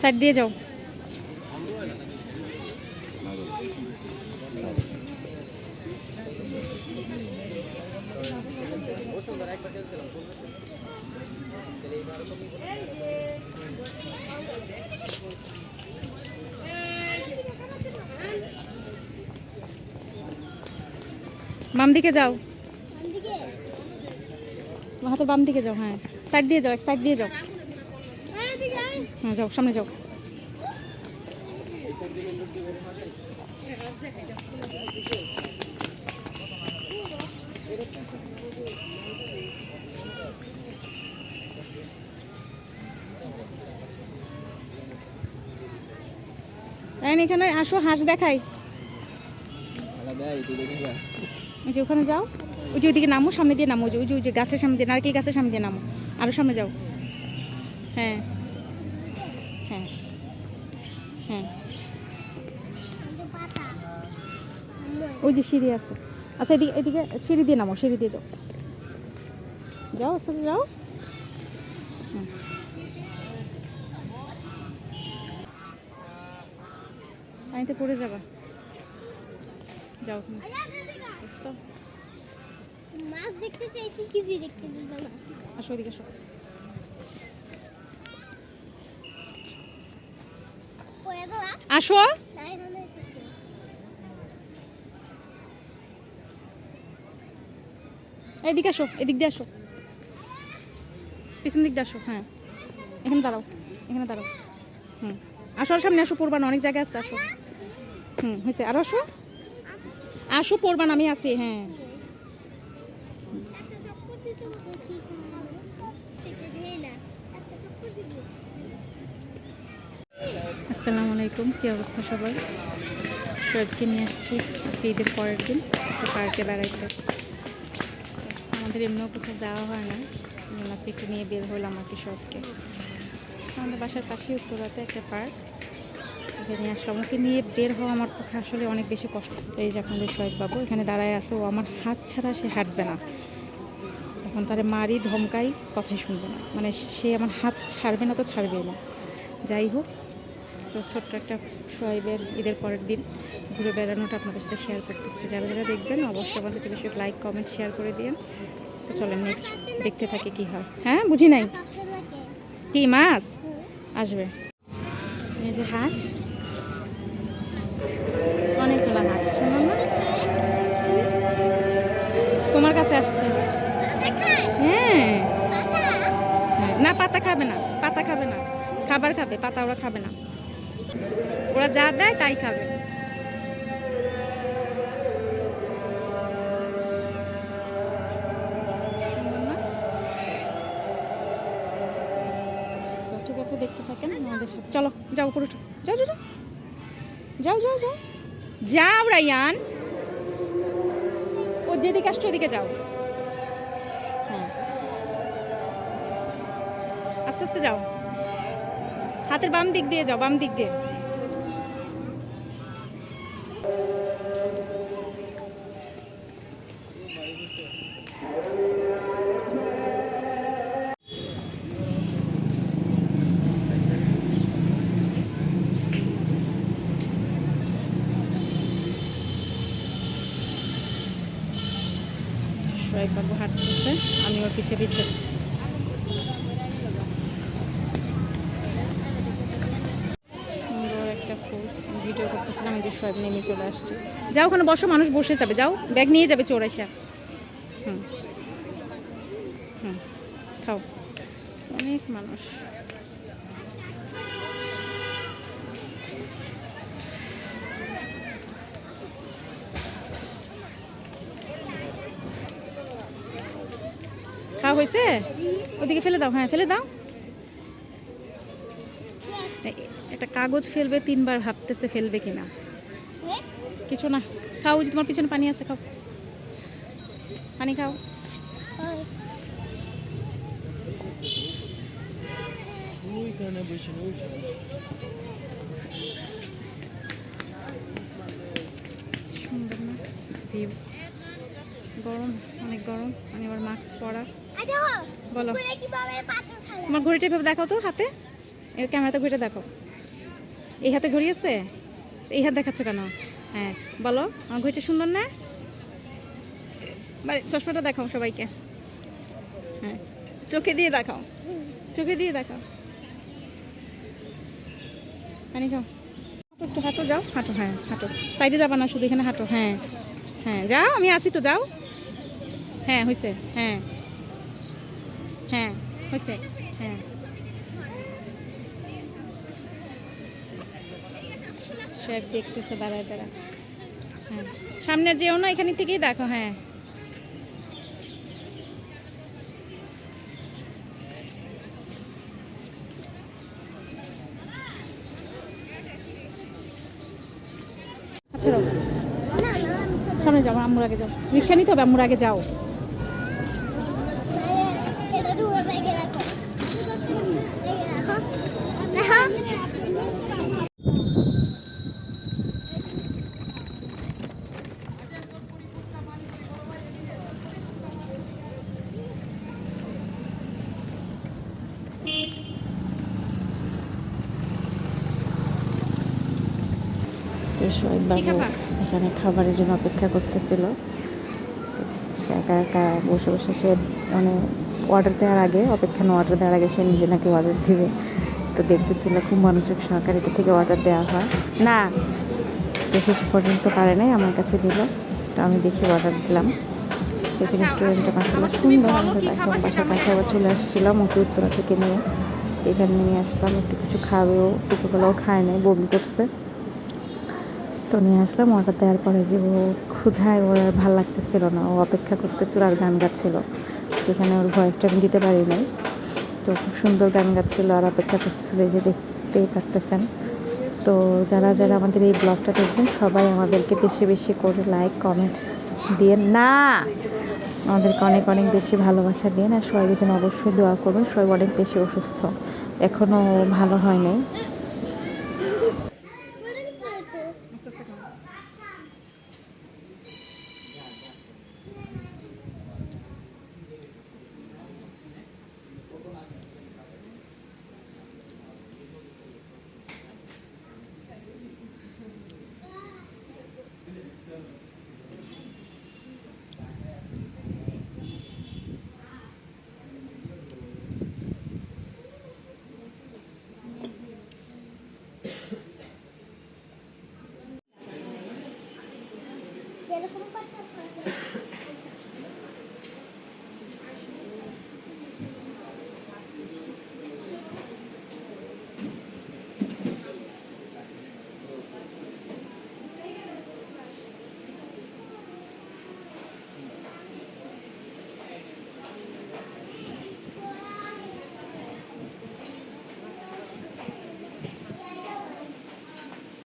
Side দিয়ে যাও বাম দিকে যাও হাতে বাম দিকে যাও হ্যাঁ সাইড দিয়ে যাও এক সাইড দিয়ে যাও হ্যাঁ যাও, সামনে যাও। এখানে আসো, হাঁস দেখাই। ওই যে ওখানে যাও। ওই যে ওইদিকে নামো, সামনে দিয়ে নামো, ওই যে ওই যে গাছের সামনে দিয়ে, নারকেল গাছের সামনে দিয়ে নামো। আরও সামনে যাও। হ্যাঁ। হ্যাঁ। হ্যাঁ। ওই যে সিঁড়ি আছে। আচ্ছা এদিকে এদিকে সিঁড়ি দিয়ে নামো সিঁড়ি দিয়ে যাও। যাও আস্তে যাও। হুম। পানিতে পড়ে যাবা। যাও তুমি। মাছ দেখতে চাইছি কিছুই দেখতে আসো এদিকে আসো পড়ে গেলা আসো। এদিকে আসো, এদিক দিয়ে আসো। পিছন দিক দিয়ে আসো হ্যাঁ। এখানে দাঁড়াও এখানে দাঁড়াও। হুম। আসো আর সামনে আসো, পড়বা না, অনেক জায়গায় আছে, আসো। হুম, হয়েছে। আর আসো। আসো, পড়বা না, আমি আছি হ্যাঁ। আসসালামু আলাইকুম, কী অবস্থা সবাই? শোয়েবকে নিয়ে আসছি, আজকে ঈদের পরের দিন, একটু পার্কে বেড়াইতে। আমাদের এমনিও কোথাও যাওয়া হয় না আজকে একটু নিয়ে বের হলাম আর কি শোয়েবকে আমাদের বাসার পাশেই উত্তরাতে একটা পার্ক এখানে আসলাম। ওকে নিয়ে বের হওয়া আমার পক্ষে আসলে অনেক বেশি কষ্ট। এই যে আপনাদের শোয়েব বাবু এখানে দাঁড়ায় আছে, ও আমার হাত ছাড়া সে হাঁটবে না। এখন তারে মারি, ধমকাই, কথাই শুনবে না। মানে সে আমার হাত ছাড়বে না তো ছাড়বেই না। যাই হোক তো ছোট্ট একটা সোয়াইবের ঈদের পরের দিন ঘুরে বেড়ানোটা আপনাদের সাথে শেয়ার করতেছি। যারা যারা দেখবেন অবশ্যই আমাদের বেশি লাইক কমেন্ট শেয়ার করে দিন তো চলেন নেক্সট দেখতে থাকি কি হয়। হ্যাঁ বুঝি নাই? কি মাছ? আসবে। এই যে হাঁস। অনেকগুলো হাঁস তোমার কাছে আসছে। হ্যাঁ, না পাতা খাবে না পাতা খাবে না। খাবার খাবে পাতা ওরা খাবে না। ওরা যা দেয় তাই খাবে। ঠিক আছে, দেখতে থাকেন আমাদের সাথে। চলো, যাও উপরে উঠো। যাও যাও। যাও যাও যাও। যাও, রায়ান। ও যেদিকে আসছো, ওদিকে যাও। হ্যাঁ। আস্তে আস্তে যাও। হাতের বাম দিক দিয়ে যাও, বাম দিক দিয়ে। সোয়েব বাবু হাঁটতেছে। আমি ওর পিছে পিছিয়ে ফুল। ভিডিও করতেছিলাম যে সব নেমে চলে আসছে। যাও ওখানে, বসো, মানুষ বসে যাবে, যাও। ব্যাগ নিয়ে যাবে চোর এসে। হুম। হুম। খাও। অনেক মানুষ। খাওয়া হয়েছে? ওদিকে ফেলে দাও হ্যাঁ ফেলে দাও। একটা কাগজ ফেলবে, তিনবার ভাবতেছে ফেলবে কিনা? কিছু না, খাও যে তোমার পিছনে পানি আছে, খাও। পানি খাও। গরম। গরম আমি আবার মাস্ক পরা বলো। তোমার ঘড়িটা এভাবে দেখাও তো হাতে। এই ক্যামেরাতে ঘড়িটা দেখো। এই হাতে ঘড়ি আছে? এই হাত দেখাচ্ছ কেন? হ্যাঁ বলো আমার ঘড়িটা সুন্দর না? মানে চশমাটা দেখাও সবাইকে। হ্যাঁ চোখে দিয়ে দেখাও। চোখে দিয়ে দেখাও। পানি খাও। একটু হাঁটো যাও। হাঁটো হ্যাঁ হাঁটো। সাইডে যাবা না শুধু এখানে হাঁটো। হ্যাঁ হ্যাঁ যাও আমি আসি তো যাও। হ্যাঁ হয়েছে হ্যাঁ। হ্যাঁ হয়েছে হ্যাঁ। শেফ দেখতেছে দাঁড়ায় দাঁড়া হ্যাঁ সামনে যেও না এখানে থেকেই দেখো হ্যাঁ। আচ্ছা সব- সামনে যাও আম্মুর আগে যাও। রিক্সা নিতে হবে আম্মুর আগে যাও। তো শোয়েব বাবু খাবা? এখানে খাবারের জন্য অপেক্ষা করতেছিল। সে একা একা বসে বসে সে মানে অর্ডার দেওয়ার আগে অপেক্ষা না অর্ডার দেওয়ার আগে সে নিজে নাকি অর্ডার দিবে। তো দেখতেছিল খুব মনোযোগ সহকারে এটা থেকে অর্ডার দেওয়া হয়। না। তো শেষ পর্যন্ত পারে নাই আমার কাছে দিল। তো আমি দেখে অর্ডার দিলাম। আচ্ছা, মাসাল্লাহ সুন্দর আমাদের একদম বাসার কাছে আবার চলে আসছিলাম ওকে উত্তরা থেকে নিয়ে। এখানে নিয়ে আসলাম একটু কিছু খাবেও দুপুরবেলাও খায় নাই বমি করছে। তো নিয়ে আসলাম অর্ডার দেওয়ার পরে যে ও ক্ষুধায় ওর আর ভালো লাগতেছিল না ও অপেক্ষা করতেছিল আর গান গাচ্ছিল। তো এখানে ওর ভয়েসটা আমি দিতে পারি নাই। তো খুব সুন্দর গান গাচ্ছিল আর অপেক্ষা করতেছিল এই যে দেখতেই পারতেছেন। তো যারা যারা আমাদের এই ব্লগটা দেখবেন সবাই আমাদেরকে বেশি বেশি করে লাইক কমেন্ট দিয়ে না। আমাদেরকে অনেক অনেক বেশি ভালোবাসা দিন আর সবাই যেন অবশ্যই দোয়া করবেন। সবাই অনেক বেশি অসুস্থ। এখনও ভালো হয় নাই এরকম করতে